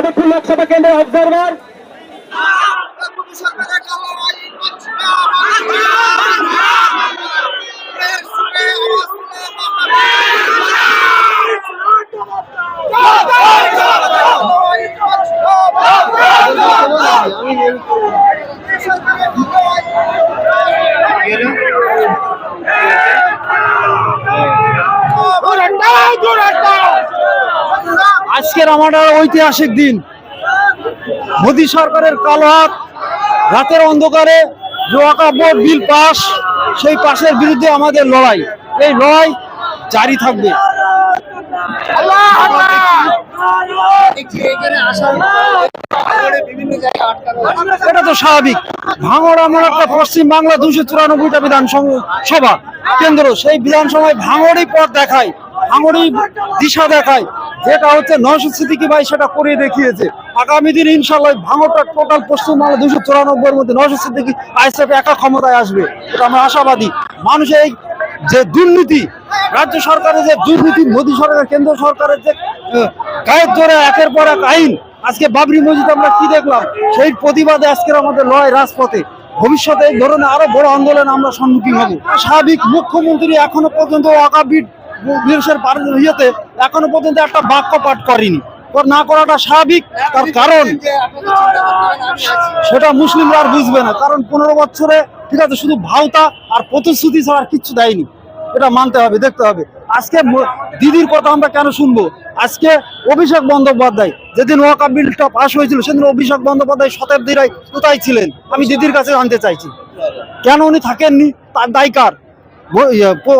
যাদবপুর লোকসভা কেন্দ্রের অবজারভার আজকের আমাদের ঐতিহাসিক দিন। মোদী সরকারের কালো হাত, রাতের অন্ধকারে জোয়াকা বোর্ড বিল পাস, সেই পাশের বিরুদ্ধে আমাদের লড়াই। এই লড়াই জারি থাকবে। এটা তো স্বাভাবিক। ভাঙড় আমার একটা পশ্চিম বাংলা দুশো চুরানব্বইটা বিধানসভা সভা। কেন্দ্র, সেই বিধানসভায় ভাঙড়ই পথ দেখায়, ভাঙড়ই দিশা দেখায়। যেটা হচ্ছে নয়শো সিদ্দিকি ভাই সেটা করে দেখিয়েছে। আগামী দিন ইনশাল্লাহ ভাঙড়টা টোটাল পশ্চিম বাংলা দুশো চুরানব্বইয়ের মধ্যে নয়শো সিদ্দিকি আইসেফ একা ক্ষমতায় আসবে, এটা আমরা আশাবাদী। মানুষের এই যে দুর্নীতি, রাজ্য সরকারের যে দুর্নীতি, মোদী সরকার, কেন্দ্র সরকারের যে গায়ের জোরে একের পর এক আইন, আজকে বাবরি মসজিদ আমরা কি দেখলাম? সেই প্রতিবাদে আজকের আমাদের লড়াই রাজপথে। ভবিষ্যতে এই ধরনের আরও বড় আন্দোলন আমরা সম্মুখীন হব। স্বাভাবিক মুখ্যমন্ত্রী এখনও পর্যন্ত ওয়াকাবির বিরসের ইয়েতে এখনও পর্যন্ত একটা বাক্য পাঠ করেনি। না করাটা স্বাভাবিক, তার কারণ সেটা মুসলিমরা আর বুঝবে না। কারণ পনেরো বছরে, ঠিক আছে, শুধু ভাওতা আর প্রতিশ্রুতি ছাড়া কিচ্ছু দেয়নি। এটা মানতে হবে, দেখতে হবে। আজকে দিদির কথা আমরা কেন শুনব? আজকে অভিষেক বন্দ্যোপাধ্যায়, যেদিন ওয়াকা বিলটা পাশ হয়েছিল, সেদিন অভিষেক বন্দ্যোপাধ্যায় শতাব্দীরাই কোথায় ছিলেন? আমি দিদির কাছে জানতে চাইছি। কেন উনি থাকেননি? তার দায়কার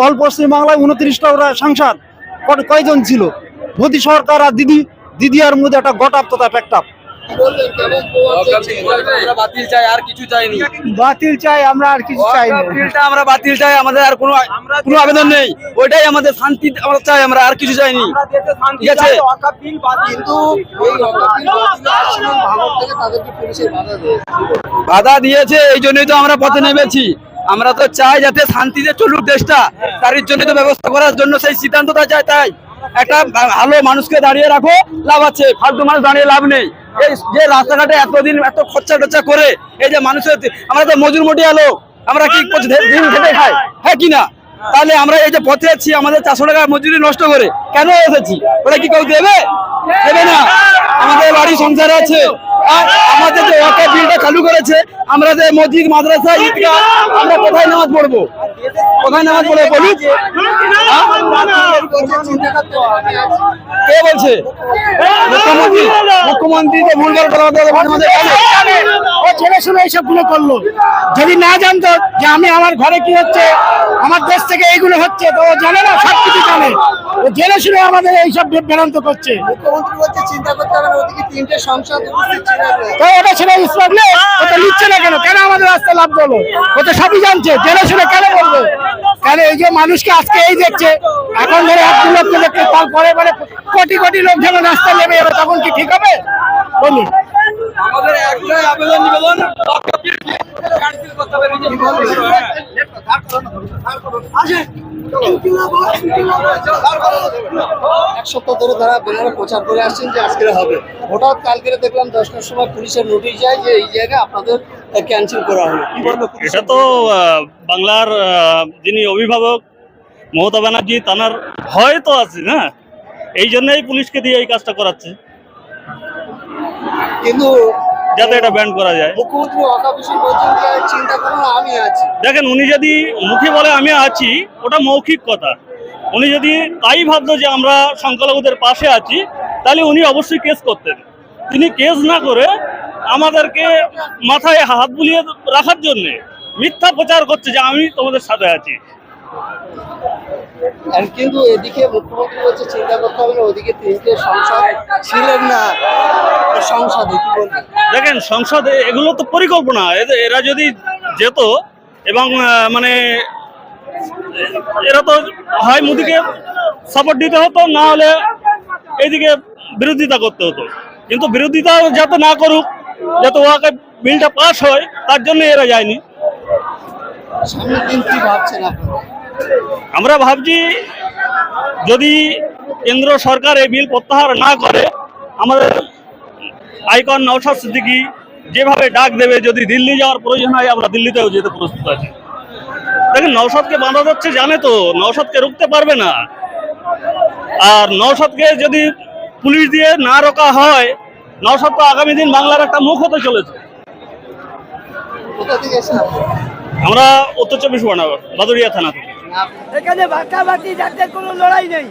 অল পশ্চিম বাংলায় উনত্রিশটা ওরা সাংসদ। কয়জন ছিল? মোদী সরকার আর দিদি দিদি আর মধ্যে একটা গটাপ তথা প্যাকটাপ বাতিল চাই আর কিছু চাইনি বাতিল চাই আমরা আর কিছু চাই আমরা বাতিল চাই আমাদের আর কোনো কোনো আবেদন নেই। ওইটাই আমাদের শান্তি আমরা চাই আমরা আর কিছু চাইনি। ঠিক আছে? কিন্তু এই অকাপিল বাতিলে। আসছিলেন ভারত থেকে তাদেরকে পুলিশের বাধা দিয়েছে বাধা দিয়েছে এই জন্যই তো আমরা পথে নেমেছি। আমরা তো চাই যাতে শান্তিতে চলুক দেশটা। তার জন্য তো ব্যবস্থা করার জন্য সেই সিদ্ধান্তটা চাই, তাই। একটা ভালো মানুষকে দাঁড়িয়ে রাখো, লাভ আছে। ফালতু মানুষ দাঁড়িয়ে লাভ নেই। এই যে রাস্তাঘাটে এতদিন এত খরচা টরচা করে, এই যে মানুষের আমরা তো মজুর মটিয়া আলো। আমরা কি? দিন খেটে খাই? হ্যাঁ কি না? তাহলে আমরা এই যে পথে আছি, আমাদের চারশো টাকা মজুরি নষ্ট করে, কেন এসেছি? ওরা কি কেউ দেবে? দেবে না। আমাদের বাড়ি সংসার আছে। আর আমাদের যে ওয়াকা বিলটা চালু করেছে, আমরা যে মসজিদ, মাদ্রাসা, ঈদগাহ, আমরা কোথায় নামাজ পড়ব? কোথায় নামাজ পড়ব হ্যাঁ? কে বলছে? মুখ্যমন্ত্রী। মুখ্যমন্ত্রী যে ভুল ছেলে শুনে এইসবগুলো করল। যদি না জানতো যে আমি আমার ঘরে কি হচ্ছে, আমার দেশ থেকে এইগুলো হচ্ছে, তো জানে না সব কিছু জানে। ও আমাদের এইসব বেদান্ত করছে। মুখ্যমন্ত্রী বলছে চিন্তা করতে হবে ওদিকে তিনটে সংসদ উপস্থিত ছিল তো ওটা ছেলে ইসলামলে ওটা নিচ্ছে না কেন? কেন আমাদের রাস্তা লাভ হলো ও তো সবই জানছে জেনে শুনে কেন বলবে? কেন এই যে মানুষকে আজকে এই দেখছে এখন ধরে এক দু লোককে দেখছে তারপরে মানে কোটি কোটি লোক যখন রাস্তায় নেমে যাবে তখন কি ঠিক হবে? বলুন। আবেদন নিবেদন? হবে এক সপ্তাহ ধরে তারা বেনারে প্রচার করে আসছেন যে আজকে হবে। হঠাৎ কালকে দেখলাম দশটার সময় পুলিশের নোটিশ যায় যে এই জায়গায় আপনাদের ক্যান্সেল করা হলো। এটা তো বাংলার যিনি অভিভাবক মমতা ব্যানার্জি তানার ভয় তো আছে না? এই জন্যই পুলিশকে দিয়ে এই কাজটা করাচ্ছে। কিন্তু যাতে এটা ব্যান্ড করা যায়। মুখ্যমন্ত্রী চিন্তা আমি আছি। দেখেন উনি যদি মুখে বলে আমি আছি ওটা মৌখিক কথা। উনি যদি তাই ভাবতো যে আমরা সংখ্যালঘুদের পাশে আছি তাহলে উনি অবশ্যই কেস করতেন। তিনি কেস না করে আমাদেরকে মাথায় হাত বুলিয়ে রাখার জন্যে মিথ্যা প্রচার করছে যে আমি তোমাদের সাথে আছি। কিন্তু এদিকে মুখ্যমন্ত্রী বলছে চিন্তা করতে হবে না ওদিকে তিনটে সংসদ ছিলেন না। সংসদে। দেখেন সংসদে এগুলো তো পরিকল্পনা। এরা যদি যেত এবং মানে এরা তো হয় মোদিকে সাপোর্ট দিতে হতো না হলে এইদিকে বিরোধিতা করতে হতো। কিন্তু বিরোধিতা যাতে না করুক যাতে ওয়াকে বিলটা পাস হয় তার জন্য এরা যায়নি। আমরা ভাবছি যদি কেন্দ্র সরকার এই বিল প্রত্যাহার না করে আমাদের আইকন নওশাদ সিদ্দিকি যেভাবে ডাক দেবে যদি দিল্লি যাওয়ার প্রয়োজন হয় আমরা দিল্লিতেও যেতে প্রস্তুত আছি। দেখেন নওশাদকে বাঁধা যাচ্ছে জানে তো নওশাদকে রুখতে পারবে না। আর নওশাদকে যদি পুলিশ দিয়ে না রোকা হয় নওশাদ তো আগামী দিন বাংলার একটা মুখ হতে চলেছে? আমরা উত্তর চব্বিশ পরগনা বাদুরিয়া থানা থেকে। এখানে ভাটাভাটি যাতে কোনো লড়াই নেই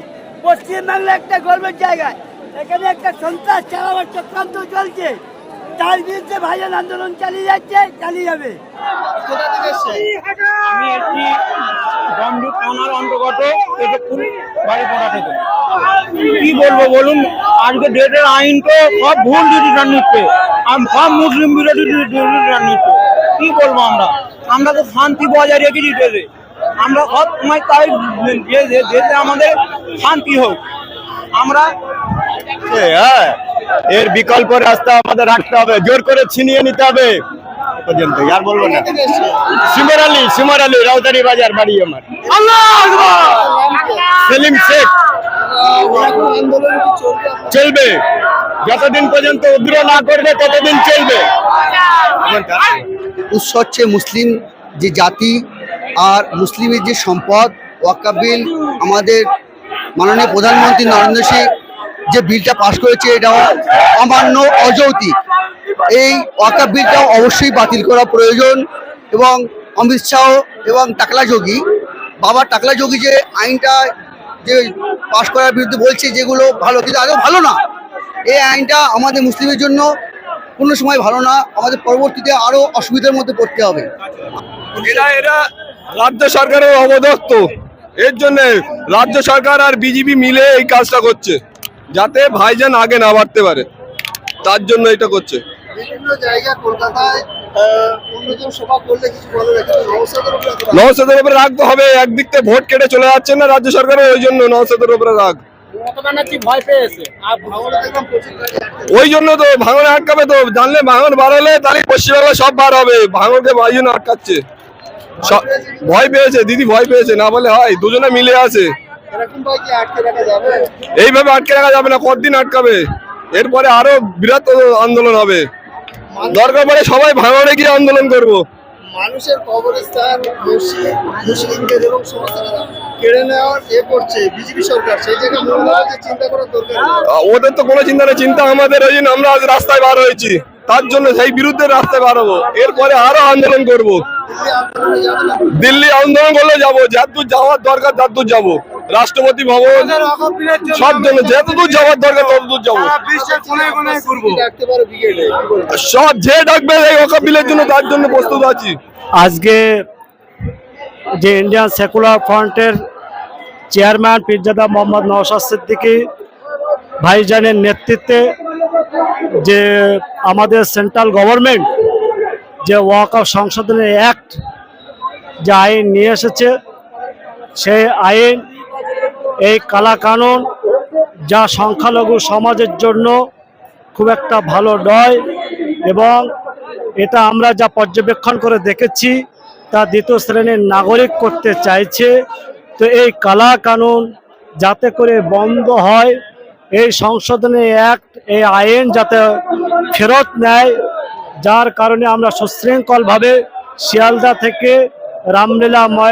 পশ্চিমবাংলা একটা গর্বের জায়গায় এখানে একটা সন্ত্রাস চালাবার চক্রান্ত চলছে। তার বিরুদ্ধে ভাইজান আন্দোলন চালিয়ে যাচ্ছে চালিয়ে যাবে? আমি একটি থানার অন্তর্গত থেকে। কি বলব বলুন আজকে ডেটের আইন তো সব ভুল ডিসিশন নিচ্ছে। আর সব মুসলিম বিরোধী ডিসিশন নিচ্ছে। কি বলব আমরা? আমরা তো শান্তি বজায় রেখেছি দেশে আমরা সব সময় চাই যে যে- দেশে আমাদের শান্তি হোক। আমরা হ্যাঁ এর বিকল্প রাস্তা আমাদের রাখতে হবে। জোর করে ছিনিয়ে নিতে হবে। পর্যন্ত আর বলব না? সিমর আলী সিমর আলী রাউতারি বাজার বাড়ি আমার। সেলিম শেখ। চলবে। যতদিন পর্যন্ত উগ্র না করবে ততদিন চলবে। উৎস হচ্ছে মুসলিম যে জাতি আর মুসলিমের যে সম্পদ ওয়াক্কা বিল আমাদের মাননীয় প্রধানমন্ত্রী নরেন্দ্র সিং যে বিলটা পাশ করেছে এটা অমান্য অযৌক্তিক। এই ওয়াক্কা বিলটাও অবশ্যই বাতিল করা প্রয়োজন এবং অমিত শাহ এবং টাকলা যোগী, বাবা টাকলা যোগী যে আইনটা যে পাশ করার বিরুদ্ধে বলছে যেগুলো ভালো, কিন্তু আদৌ ভালো না। এই আইনটা আমাদের মুসলিমের জন্য কোনো সময় ভালো না, আমাদের পরবর্তীতে আরও অসুবিধার মধ্যে পড়তে হবে। এরা এরা রাজ্য সরকারের অবদত্ত। এর জন্য রাজ্য সরকার আর বিজেপি মিলে এই কাজটা করছে। যাতে ভাইজান আগে না বাড়তে পারে। তার জন্য এটা করছে। বিভিন্ন জায়গা কলকাতায় অন্যজন সভা করলে কিছু বলে না কিন্তু নওশাদের উপরে রাগ। নওসাদের রাখতে হবে একদিক থেকে ভোট কেটে চলে যাচ্ছে না রাজ্য সরকারের ওই জন্য নওসাদের উপরে রাগ। ওই জন্য তো ভাঙন আটকাবে তো জানলে ভাঙন বাড়ালে তাহলে পশ্চিমবাংলা সব বার হবে ভাঙনকে ওই জন্য আটকাচ্ছে। সব- ভয় পেয়েছে দিদি ভয় পেয়েছে না বলে হয় দুজনে মিলে আছে। এইভাবে আটকে রাখা যাবে না কতদিন আটকাবে? এরপরে আরও বিরাট আন্দোলন হবে। দরকার পড়ে সবাই ভাঙড়ে গিয়ে আন্দোলন করব। মানুষের কবরস্থান মুসলিমদের এবং সমস্যারা কেড়ে নেওয়ার এ করছে বিজেপি সরকার সেই জায়গায় চিন্তা করার দরকার ওদের তো কোনো চিন্তা নেই চিন্তা আমাদের ওই জন্য আমরা আজ রাস্তায় বার হয়েছি। তার জন্য সেই বিরুদ্ধে রাস্তায় বার হব। এরপরে আরও আন্দোলন করব। দিল্লি আন্দোলনে করলে যাব যতদূর যাওয়ার দরকার ততদূর যাব। রাষ্ট্রপতি ভবন সব জন্য যতদূর যাওয়ার দরকার ততদূর যাব? সব যে ডাকবে এই ওকাবিলের জন্য তার জন্য প্রস্তুত আছি। আজকে যে ইন্ডিয়ান সেকুলার ফ্রন্টের চেয়ারম্যান পীরজাদা মোহাম্মদ নওশাদ সিদ্দিকী ভাইজানের নেতৃত্বে যে আমাদের সেন্ট্রাল গভর্নমেন্ট যে ওয়াক অফ সংশোধনী অ্যাক্ট যে আইন নিয়ে এসেছে সেই আইন এই কালা কানুন যা সংখ্যালঘু সমাজের জন্য খুব একটা ভালো নয় এবং এটা আমরা যা পর্যবেক্ষণ করে দেখেছি, তা দ্বিতীয় শ্রেণির নাগরিক করতে চাইছে। তো এই কালা কানুন যাতে করে বন্ধ হয়, এই সংশোধনী অ্যাক্ট, এই আইন যাতে ফেরত নেয়, যার কারণে আমরা সুশৃঙ্খলভাবে শিয়ালদা থেকে রামলীলা ময়